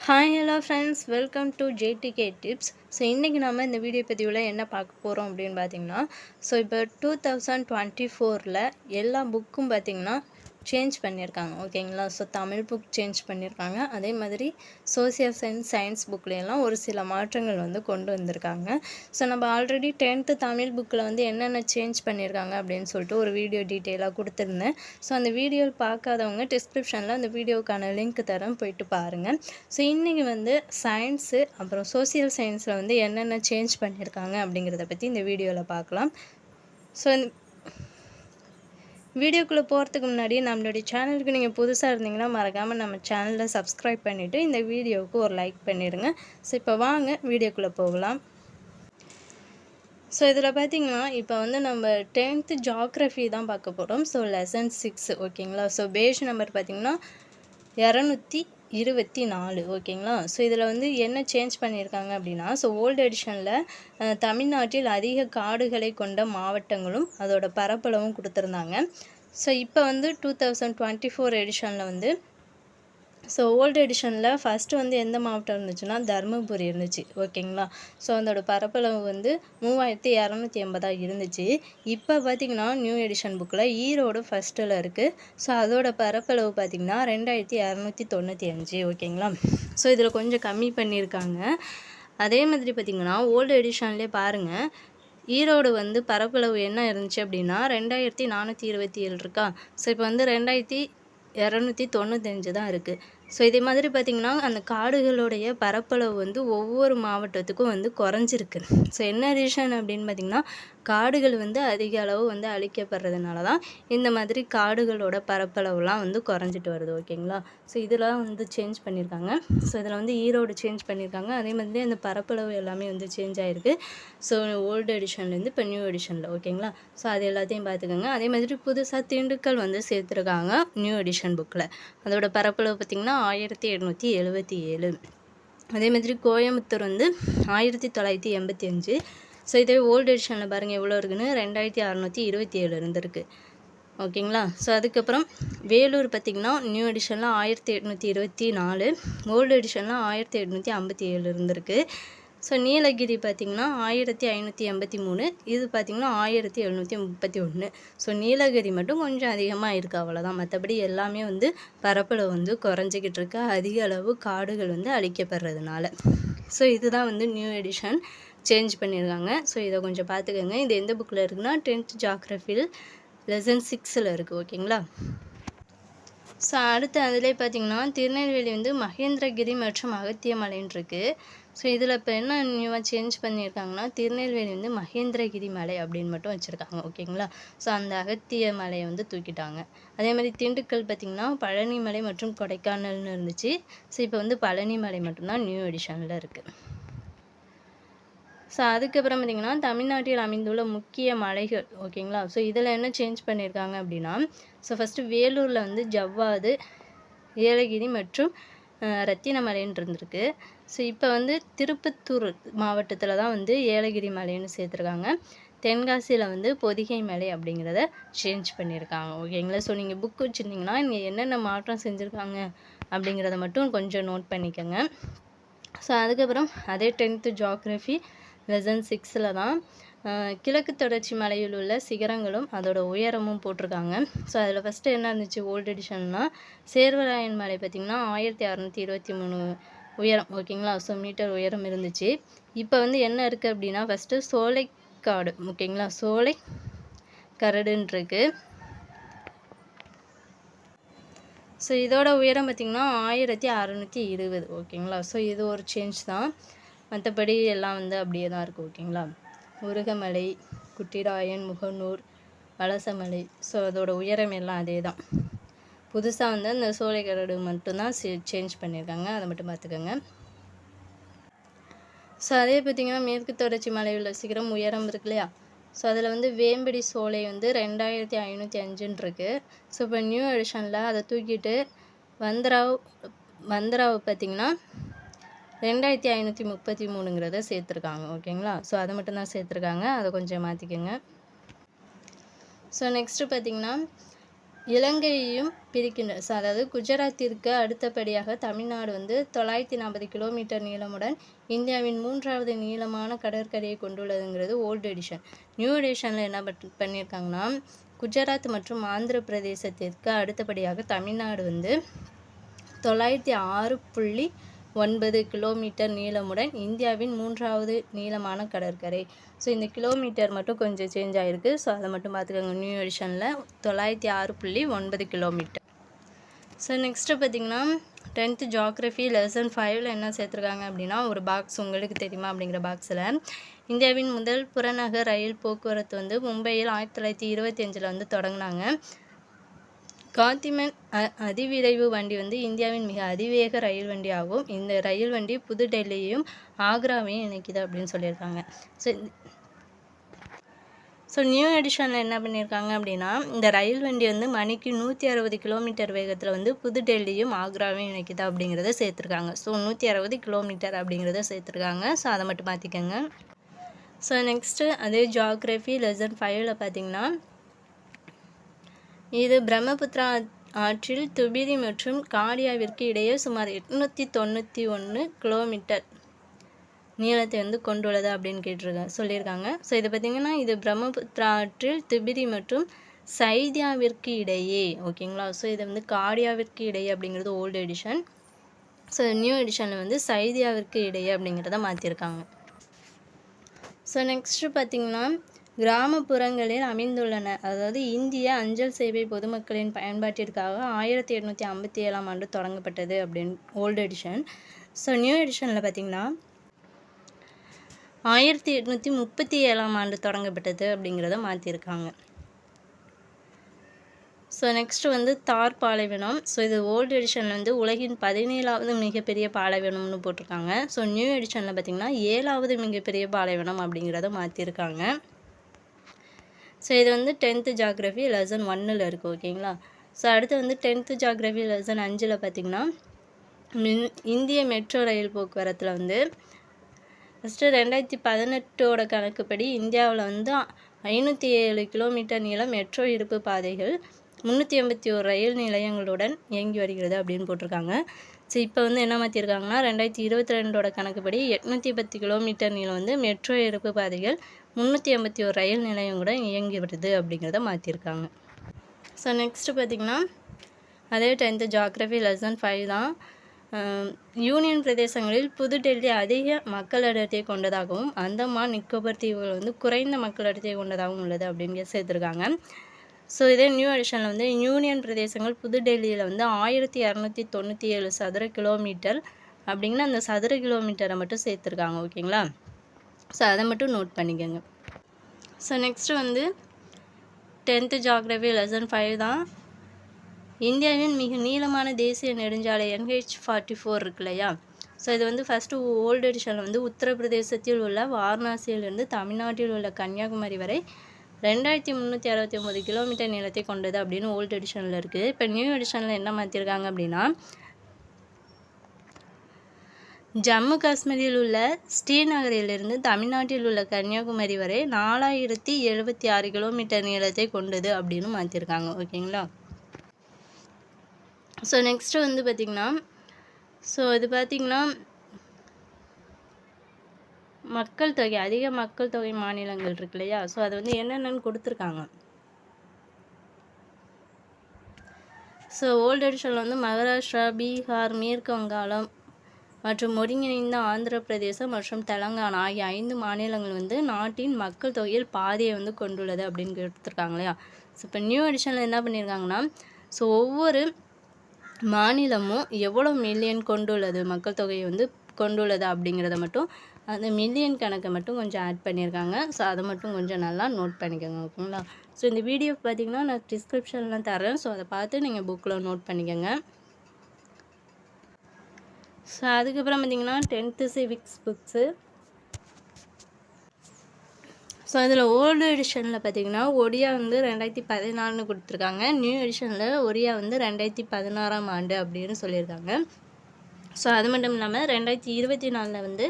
Hi hello friends welcome to JDK tips so இன்றைக்கி நம்ம இந்த வீடியோ பதிவில் என்ன பார்க்க போகிறோம் அப்படின்னு பார்த்தீங்கன்னா ஸோ இப்போ டூ தௌசண்ட் டுவெண்ட்டி ஃபோரில் எல்லா புக்கும் பார்த்திங்கன்னா சேஞ்ச் பண்ணியிருக்காங்க ஓகேங்களா ஸோ தமிழ் புக் சேஞ்ச் பண்ணியிருக்காங்க. அதே மாதிரி சோசியல் சயின்ஸ் சயின்ஸ் புக்லையெல்லாம் ஒரு சில மாற்றங்கள் வந்து கொண்டு வந்திருக்காங்க. ஸோ நம்ம ஆல்ரெடி டென்த்து தமிழ் புக்கில் வந்து என்னென்ன சேஞ்ச் பண்ணியிருக்காங்க அப்படின்னு சொல்லிட்டு ஒரு வீடியோ டீட்டெயிலாக கொடுத்துருந்தேன். ஸோ அந்த வீடியோ பார்க்காதவங்க டிஸ்கிரிப்ஷனில் அந்த வீடியோக்கான லிங்க் தரேன் போயிட்டு பாருங்கள் ஸோ இன்றைக்கி வந்து சயின்ஸு அப்புறம் சோசியல் சயின்ஸில் வந்து என்னென்ன சேஞ்ச் பண்ணியிருக்காங்க அப்படிங்கிறத பற்றி இந்த வீடியோவில் பார்க்கலாம். ஸோ இந்த வீடியோக்குள்ளே போகிறதுக்கு முன்னாடி நம்மளுடைய சேனலுக்கு நீங்கள் புதுசாக இருந்தீங்கன்னா மறக்காமல் நம்ம சேனலில் சப்ஸ்கிரைப் பண்ணிவிட்டு இந்த வீடியோவுக்கு ஒரு லைக் பண்ணிடுங்க. ஸோ இப்போ வாங்க வீடியோக்குள்ளே போகலாம். ஸோ இதில் பார்த்தீங்கன்னா இப்போ வந்து நம்ம டென்த்து ஜாக்ரஃபி தான் பார்க்க போகிறோம் ஸோ லெசன் சிக்ஸ் ஓகேங்களா ஸோ பேஜ் நம்பர் பார்த்திங்கன்னா இரநூத்தி இருபத்தி நாலு ஓகேங்களா? ஸோ இதில் வந்து என்ன சேஞ்ச் பண்ணியிருக்காங்க அப்படின்னா ஸோ ஓல்டு எடிஷனில் தமிழ்நாட்டில் அதிக காடுகளை கொண்ட மாவட்டங்களும் அதோட பரப்பளவும் கொடுத்துருந்தாங்க. ஸோ இப்போ வந்து டூ தௌசண்ட் டுவெண்ட்டி ஃபோர் எடிஷனில் வந்து ஸோ ஓல்டு எடிஷனில் ஃபஸ்ட்டு வந்து எந்த மாவட்டம் இருந்துச்சுன்னா தருமபுரி இருந்துச்சு. ஓகேங்களா ஸோ அதோட பரப்பளவு வந்து மூவாயிரத்தி இரநூத்தி எண்பதாக இருந்துச்சு. இப்போ பார்த்திங்கன்னா நியூ எடிஷன் புக்கில் ஈரோடு ஃபஸ்ட்டில் இருக்குது ஸோ அதோட பரப்பளவு பார்த்திங்கன்னா ரெண்டாயிரத்தி இரநூத்தி தொண்ணூற்றி அஞ்சு. ஓகேங்களா ஸோ இதில் கொஞ்சம் கம்மி பண்ணியிருக்காங்க அதே மாதிரி பார்த்திங்கன்னா ஓல்டு எடிஷன்லேயே பாருங்கள் ஈரோடு வந்து பரப்பளவு என்ன இருந்துச்சு அப்படின்னா ரெண்டாயிரத்தி நானூற்றி இருபத்தி ஏழு இருக்கா? ஸோ இப்போ வந்து ரெண்டாயிரத்தி இரநூத்தி தொண்ணூத்தஞ்சு தான் இருக்குது ஸோ இதே மாதிரி பார்த்திங்கன்னா அந்த காடுகளுடைய பரப்பளவு வந்து ஒவ்வொரு மாவட்டத்துக்கும் வந்து குறைஞ்சிருக்கு. ஸோ என்ன ரீசன் அப்படின்னு பார்த்திங்கன்னா காடுகள் வந்து அதிக அளவு வந்து அழிக்கப்படுறதுனால தான் இந்த மாதிரி காடுகளோட பரப்பளவுலாம் வந்து குறைஞ்சிட்டு வருது ஓகேங்களா? ஸோ இதெல்லாம் வந்து சேஞ்ச் பண்ணியிருக்காங்க ஸோ இதில் வந்து ஈரோடு சேஞ்ச் பண்ணியிருக்காங்க அதே மாதிரி அந்த பரப்பளவு எல்லாமே வந்து சேஞ்ச் ஆகிருக்கு ஸோ ஓல்டு எடிஷன்லேருந்து இப்போ நியூ எடிஷனில் ஓகேங்களா? ஸோ அது எல்லாத்தையும் பார்த்துக்கோங்க. அதே மாதிரி புதுசாக திண்டுக்கல் வந்து சேர்த்துருக்காங்க நியூ எடிஷன் புக்கில் அதோட பரப்பளவு பார்த்திங்கன்னா ஆயிரத்தி எட்நூற்றி எழுபத்தி ஏழு. அதே மாதிரி கோயம்புத்தூர் வந்து ஆயிரத்தி தொள்ளாயிரத்தி எண்பத்தி அஞ்சு. ஸோ இதே ஓல்டு எடிஷனில் பாருங்கள் எவ்வளோ இருக்குன்னு? ரெண்டாயிரத்தி அறநூற்றி இருபத்தி ஏழு இருந்திருக்கு. ஓகேங்களா ஸோ அதுக்கப்புறம் வேலூர் பார்த்திங்கன்னா நியூ எடிஷனில் ஆயிரத்தி எட்நூற்றி இருபத்தி நாலு ஓல்டு எடிஷனில் ஆயிரத்தி எட்நூற்றி ஐம்பத்தி ஏழு இருந்திருக்கு. ஸோ நீலகிரி பார்த்திங்கன்னா ஆயிரத்தி ஐநூற்றி எண்பத்தி மூணு இது பார்த்திங்கன்னா ஆயிரத்தி எழுநூற்றி முப்பத்தி ஒன்று. ஸோ நீலகிரி மட்டும் கொஞ்சம் அதிகமாக இருக்குது அவ்வளோதான் மற்றபடி எல்லாமே வந்து பரப்பளவு வந்து குறைஞ்சிக்கிட்டு இருக்கு. அதிக அளவு காடுகள் வந்து அழிக்கப்படுறதுனால. ஸோ இதுதான் வந்து நியூ எடிஷன் சேஞ்ச் பண்ணியிருக்காங்க. ஸோ இதை கொஞ்சம் பார்த்துக்கோங்க. இது எந்த புக்கில் இருக்குன்னா டென்த் ஜாக்ரஃபியில் லெசன் சிக்ஸில் இருக்குது ஓகேங்களா? ஸோ அடுத்து அதிலே பார்த்தீங்கன்னா திருநெல்வேலி வந்து மகேந்திரகிரி மற்றும் அகத்தியமலைன்னு இருக்குது ஸோ இதில் இப்போ என்ன நியூவாக சேஞ்ச் பண்ணியிருக்காங்கன்னா திருநெல்வேலி வந்து மகேந்திரகிரி மலை அப்படின்னு மட்டும் வச்சுருக்காங்க ஓகேங்களா? ஸோ அந்த அகத்திய மலையை வந்து தூக்கிட்டாங்க. அதே மாதிரி திண்டுக்கல் பார்த்திங்கன்னா பழனி மலை மற்றும் கொடைக்கானல்னு இருந்துச்சு. ஸோ இப்போ வந்து பழனி மலை மட்டும்தான் நியூ எடிஷனில் இருக்குது ஸோ அதுக்கப்புறம் பார்த்திங்கன்னா தமிழ்நாட்டில் அமைந்துள்ள முக்கிய மலைகள் ஓகேங்களா? ஸோ இதில் என்ன சேஞ்ச் பண்ணியிருக்காங்க அப்படின்னா ஸோ ஃபஸ்ட்டு வேலூரில் வந்து ஜவ்வாது ஏலகிரி மற்றும் ரத்தின மலைன்னு இருந்திருக்கு. ஸோ இப்போ வந்து திருப்பத்தூர் மாவட்டத்தில் தான் வந்து ஏலகிரி மலைன்னு சேர்த்துருக்காங்க. தென்காசியில் வந்து பொதிகை மலை அப்படிங்கிறத சேஞ்ச் பண்ணியிருக்காங்க ஓகேங்களா? ஸோ நீங்கள் புக் வச்சுருந்தீங்கன்னா இங்கே என்னென்ன மாற்றம் செஞ்சுருக்காங்க அப்படிங்கிறத மட்டும் கொஞ்சம் நோட் பண்ணிக்கோங்க. ஸோ அதுக்கப்புறம் அதே டென்த்து ஜாக்ரஃபி லெசன் சிக்ஸில் தான் கிழக்கு தொடர்ச்சி மலையில் உள்ள சிகரங்களும் அதோட உயரமும் போட்டிருக்காங்க. ஸோ அதில் ஃபஸ்ட்டு என்ன இருந்துச்சு? ஓல்டு எடிஷன்னா சேர்வராயன் மலை பார்த்திங்கன்னா ஆயிரத்தி அறநூற்றி இருபத்தி மூணு உயரம் ஓகேங்களா ஸோ மீட்டர் உயரம் இருந்துச்சு. இப்போ வந்து என்ன இருக்குது அப்படின்னா ஃபஸ்ட்டு சோலைக்காடு ஓகேங்களா சோலை கரடுன்றிருக்கு. ஸோ இதோட உயரம் பார்த்திங்கன்னா ஆயிரத்தி அறநூற்றி இருபது ஓகேங்களா ஸோ இது ஒரு சேஞ்ச் தான். மற்றபடி எல்லாம் வந்து அப்படியே தான் இருக்கும் ஓகேங்களா? முருகமலை குட்டிராயன் முகநூர் வலசமலை ஸோ அதோட உயரம் எல்லாம் அதே தான். புதுசாக வந்து அந்த சோலைக்கரடு மட்டும்தான் சேஞ்ச் பண்ணியிருக்காங்க. அதை மட்டும் பார்த்துக்கோங்க. ஸோ அதே பார்த்திங்கன்னா மேற்கு தொடர்ச்சி மலை சிகரம் உயரம் இருக்கு இல்லையா? ஸோ அதில் வந்து வேம்படி சோலை வந்து ரெண்டாயிரத்தி ஐநூற்றி அஞ்சுன்னு இருக்குது ஸோ இப்போ நியூ எடிஷனில் அதை தூக்கிட்டு வந்தராவ் வந்தராவ் பார்த்திங்கன்னா ரெண்டாயிரத்தி ஐநூற்றி முப்பத்தி மூணுங்கிறத சேர்த்துருக்காங்க ஓகேங்களா? ஸோ அதை மட்டும்தான் சேர்த்துருக்காங்க. அதை கொஞ்சம் மாற்றிக்கோங்க ஸோ நெக்ஸ்ட்டு பார்த்திங்கன்னா இலங்கையையும் பிரிக்கின்ற ஸோ அதாவது குஜராத்திற்கு அடுத்தபடியாக தமிழ்நாடு வந்து தொள்ளாயிரத்தி நாற்பது கிலோமீட்டர் நீளமுடன் இந்தியாவின் மூன்றாவது நீளமான கடற்கரையை கொண்டுள்ளதுங்கிறது ஓல்டு எடிஷன் நியூ எடிஷனில் என்ன பட் பண்ணியிருக்காங்கன்னா குஜராத் மற்றும் ஆந்திர பிரதேசத்திற்கு அடுத்தபடியாக தமிழ்நாடு வந்து தொள்ளாயிரத்தி ஆறு புள்ளி ஒன்பது கிலோமீட்டர் நீளமுடன் இந்தியாவின் மூன்றாவது நீளமான கடற்கரை. ஸோ இந்த கிலோமீட்டர் மட்டும் கொஞ்சம் சேஞ்ச் ஆகிருக்கு ஸோ அதை மட்டும் பார்த்துக்கோங்க. நியூ எடிஷனில் தொள்ளாயிரத்தி ஆறு புள்ளி ஒன்பது கிலோமீட்டர். ஸோ நெக்ஸ்ட்டு பார்த்தீங்கன்னா டென்த்து ஜாக்ரஃபி லெசன் ஃபைவ்ல என்ன சேர்த்துருக்காங்க அப்படின்னா ஒரு பாக்ஸ் உங்களுக்கு தெரியுமா அப்படிங்கிற பாக்ஸில் இந்தியாவின் முதல் புறநகர் ரயில் போக்குவரத்து வந்து மும்பையில் ஆயிரத்தி தொள்ளாயிரத்தி இருபத்தி அஞ்சில் வந்து தொடங்கினாங்க. காந்திமன் அ அதிவிரைவு வண்டி வந்து இந்தியாவின் மிக அதிவேக ரயில் வண்டி ஆகும் இந்த ரயில் வண்டி புது டெல்லியையும் ஆக்ராவையும் இணைக்குது அப்படின்னு சொல்லியிருக்காங்க. ஸோ ஸோ நியூ எடிஷனில் என்ன பண்ணியிருக்காங்க அப்படின்னா இந்த ரயில் வண்டி வந்து மணிக்கு நூற்றி அறுபது கிலோமீட்டர் வேகத்தில் வந்து புது டெல்லியும் ஆக்ராவையும் இணைக்குது அப்படிங்கிறத சேர்த்துருக்காங்க. ஸோ நூற்றி அறுபது கிலோமீட்டர் அப்படிங்கிறத சேர்த்துருக்காங்க. ஸோ அதை மட்டும் பார்த்துக்கோங்க ஸோ நெக்ஸ்ட்டு அதே ஜியாகிரஃபி லெசன் ஃபைவ்ல பார்த்தீங்கன்னா இது பிரம்மபுத்திரா ஆற்றில் துபிரி மற்றும் காடியாவிற்கு இடையே சுமார் எட்நூற்றி தொண்ணூற்றி ஒன்று கிலோமீட்டர் நீளத்தை வந்து கொண்டுள்ளது அப்படின்னு கேட்டிருக்காங்க சொல்லியிருக்காங்க. ஸோ இது பார்த்திங்கன்னா இது பிரம்மபுத்திரா ஆற்றில் திபிரி மற்றும் சைதியாவிற்கு இடையே ஓகேங்களா? ஸோ இது வந்து காடியாவிற்கு இடையே அப்படிங்கிறது ஓல்டு எடிஷன் ஸோ நியூ எடிஷனில் வந்து சைதியாவிற்கு இடையே அப்படிங்கிறத மாற்றிருக்காங்க ஸோ நெக்ஸ்ட்டு பார்த்திங்கன்னா கிராமப்புறங்களில் அமைந்துள்ளன. அதாவது இந்திய அஞ்சல் சேவை பொதுமக்களின் பயன்பாட்டிற்காக ஆயிரத்தி எட்நூற்றி ஐம்பத்தி ஏழாம் ஆண்டு தொடங்கப்பட்டது அப்படின்னு ஓல்டு எடிஷன் ஸோ நியூ எடிஷனில் பார்த்திங்கன்னா ஆயிரத்தி எட்நூற்றி முப்பத்தி ஏழாம் ஆண்டு தொடங்கப்பட்டது அப்படிங்கிறத மாற்றிருக்காங்க ஸோ நெக்ஸ்ட்டு வந்து தார் பாலைவனம். ஸோ இது ஓல்டு எடிஷனில் வந்து உலகின் பதினேழாவது மிகப்பெரிய பாலைவனம்னு போட்டிருக்காங்க. ஸோ நியூ எடிஷனில் பார்த்திங்கன்னா ஏழாவது மிகப்பெரிய பாலைவனம் அப்படிங்கிறத மாற்றிருக்காங்க ஸோ இது வந்து டென்த்து ஜாக்ரஃபி லெசன் ஒன்னில் இருக்குது ஓகேங்களா ஸோ அடுத்து வந்து டென்த்து ஜாக்ரஃபி லெசன் அஞ்சில் பார்த்திங்கன்னா மின் இந்திய மெட்ரோ ரயில் போக்குவரத்தில் வந்து ஃபஸ்ட்டு ரெண்டாயிரத்தி பதினெட்டோட கணக்குப்படி இந்தியாவில் வந்து ஐநூற்றி ஏழு கிலோமீட்டர் நீளம் மெட்ரோ இருப்பு பாதைகள் முந்நூற்றி எண்பத்தி ஒரு ரயில் நிலையங்களுடன் இயங்கி வருகிறது அப்படின்னு போட்டிருக்காங்க. ஸோ இப்போ வந்து என்ன மாற்றிருக்காங்கன்னா ரெண்டாயிரத்தி இருபத்தி ரெண்டோட கணக்குப்படி எட்நூற்றி பத்து கிலோமீட்டர் நீளம் வந்து மெட்ரோ இருப்பு பாதைகள் முந்நூற்றி எண்பத்தி ஒரு ரயில் நிலையம் கூட இயங்கி வருது அப்படிங்கிறத மாற்றிருக்காங்க ஸோ நெக்ஸ்ட்டு பார்த்திங்கன்னா அதே டென்த்து ஜாக்ரஃபி லெசன் ஃபைவ் தான். யூனியன் பிரதேசங்களில் புதுடெல்லி அதிக மக்கள் அடர்த்தியை கொண்டதாகவும் அந்தமான் நிக்கோபர் தீவுகள் வந்து குறைந்த மக்கள் அடர்த்தியை கொண்டதாகவும் உள்ளது அப்படின்னு சேர்த்துருக்காங்க. ஸோ இதே நியூ எடிஷனில் வந்து யூனியன் பிரதேசங்கள் புதுடெல்லியில் வந்து ஆயிரத்தி இரநூத்தி தொண்ணூற்றி ஏழு சதுர கிலோமீட்டர் அப்படிங்கிற அந்த சதுர கிலோமீட்டரை மட்டும் சேர்த்துருக்காங்க ஓகேங்களா ஸோ அதை மட்டும் நோட் பண்ணிக்கோங்க. ஸோ நெக்ஸ்ட்டு வந்து டென்த்து ஜாக்ரஃபி லெசன் ஃபைவ் தான். இந்தியாவின் மிக நீளமான தேசிய நெடுஞ்சாலை என்ஹெச் ஃபார்ட்டி ஃபோர் இருக்கு இல்லையா? ஸோ இது வந்து ஃபஸ்ட்டு ஓல்டு எடிஷனில் வந்து உத்தரப்பிரதேசத்தில் உள்ள வாரணாசியிலிருந்து தமிழ்நாட்டில் உள்ள கன்னியாகுமரி வரை ரெண்டாயிரத்தி முந்நூற்றி அறுபத்தி ஒம்பது கிலோமீட்டர் நீளத்தை கொண்டது அப்படின்னு ஓல்டு எடிஷனில் இருக்குது இப்போ நியூ எடிஷனில் என்ன மாற்றிருக்காங்க அப்படின்னா ஜம்மு காஷ்மீரில் உள்ள ஸ்ரீநகரிலிருந்து தமிழ்நாட்டில் உள்ள கன்னியாகுமரி வரை நாலாயிரத்தி எழுபத்தி ஆறு கிலோமீட்டர் நீளத்தை கொண்டது அப்படின்னு மாற்றிருக்காங்க ஓகேங்களா? ஸோ நெக்ஸ்ட்டு வந்து பார்த்திங்கன்னா ஸோ இது பார்த்திங்கன்னா மக்கள் தொகை அதிக மக்கள் தொகை மாநிலங்கள் இருக்கு இல்லையா? ஸோ அது வந்து என்னென்னு கொடுத்துருக்காங்க. ஸோ ஓல்டு எடிஷனில் வந்து மகாராஷ்டிரா பீகார் மேற்கு வங்காளம் மற்றும் ஒருங்கிணைந்த ஆந்திர பிரதேசம் மற்றும் தெலங்கானா ஆகிய ஐந்து மாநிலங்கள் வந்து நாட்டின் மக்கள் தொகையில் பாதியை வந்து கொண்டுள்ளது அப்படின்னு கொடுத்துருக்காங்க இல்லையா? ஸோ இப்போ நியூ எடிஷனில் என்ன பண்ணியிருக்காங்கன்னா ஸோ ஒவ்வொரு மாநிலமும் எவ்வளோ மில்லியன் கொண்டுள்ளது மக்கள் தொகையை வந்து கொண்டுள்ளது அப்படிங்கிறத மட்டும் அந்த மில்லியன் கணக்கை மட்டும் கொஞ்சம் ஆட் பண்ணியிருக்காங்க. ஸோ அதை மட்டும் கொஞ்சம் நல்லா நோட் பண்ணிக்கோங்க ஓகேங்களா? ஸோ இந்த வீடியோ பார்த்தீங்கன்னா நான் டிஸ்கிரிப்ஷன்லாம் தரேன் ஸோ அதை பார்த்து நீங்கள் புக்கில் நோட் பண்ணிக்கோங்க. ஸோ அதுக்கப்புறம் பார்த்திங்கன்னா டென்த்து சிவிக்ஸ் புக்ஸு ஸோ அதில் ஓல்டு எடிஷனில் பார்த்தீங்கன்னா ஒடியா வந்து ரெண்டாயிரத்தி பதினாலுன்னு கொடுத்துருக்காங்க. நியூ எடிஷனில் ஒடியா வந்து ரெண்டாயிரத்தி பதினாறாம் ஆண்டு அப்படின்னு சொல்லியிருக்காங்க. ஸோ அது மட்டும் இல்லாமல் ரெண்டாயிரத்தி இருபத்தி நாலில் வந்து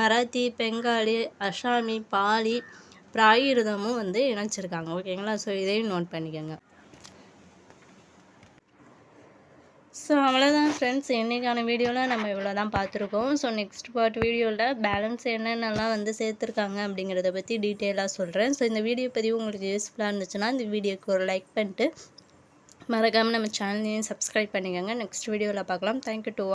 மராத்தி பெங்காலி அசாமி பாலி பிராகிருதமும் வந்து இணைச்சிருக்காங்க. ஓகேங்களா? ஸோ இதையும் நோட் பண்ணிக்கோங்க. ஸோ அவ்வளோதான் ஃப்ரெண்ட்ஸ் இன்றைக்கான வீடியோவில் நம்ம இவ்வளோ தான் பார்த்துருக்கோம். ஸோ நெக்ஸ்ட் பார்ட் வீடியோவில் பேலன்ஸ் என்னென்னலாம் வந்து சேர்த்துருக்காங்க அப்படிங்கிறத பற்றி டீட்டெயிலாக சொல்கிறேன் ஸோ இந்த வீடியோ பதிவு உங்களுக்கு யூஸ்ஃபுல்லாக இருந்துச்சுன்னா இந்த வீடியோக்கு ஒரு லைக் பண்ணிட்டு மறக்காமல் நம்ம சேனலையும் சப்ஸ்கிரைப் பண்ணிக்கோங்க. நெக்ஸ்ட் வீடியோவில் பார்க்கலாம். Thank you to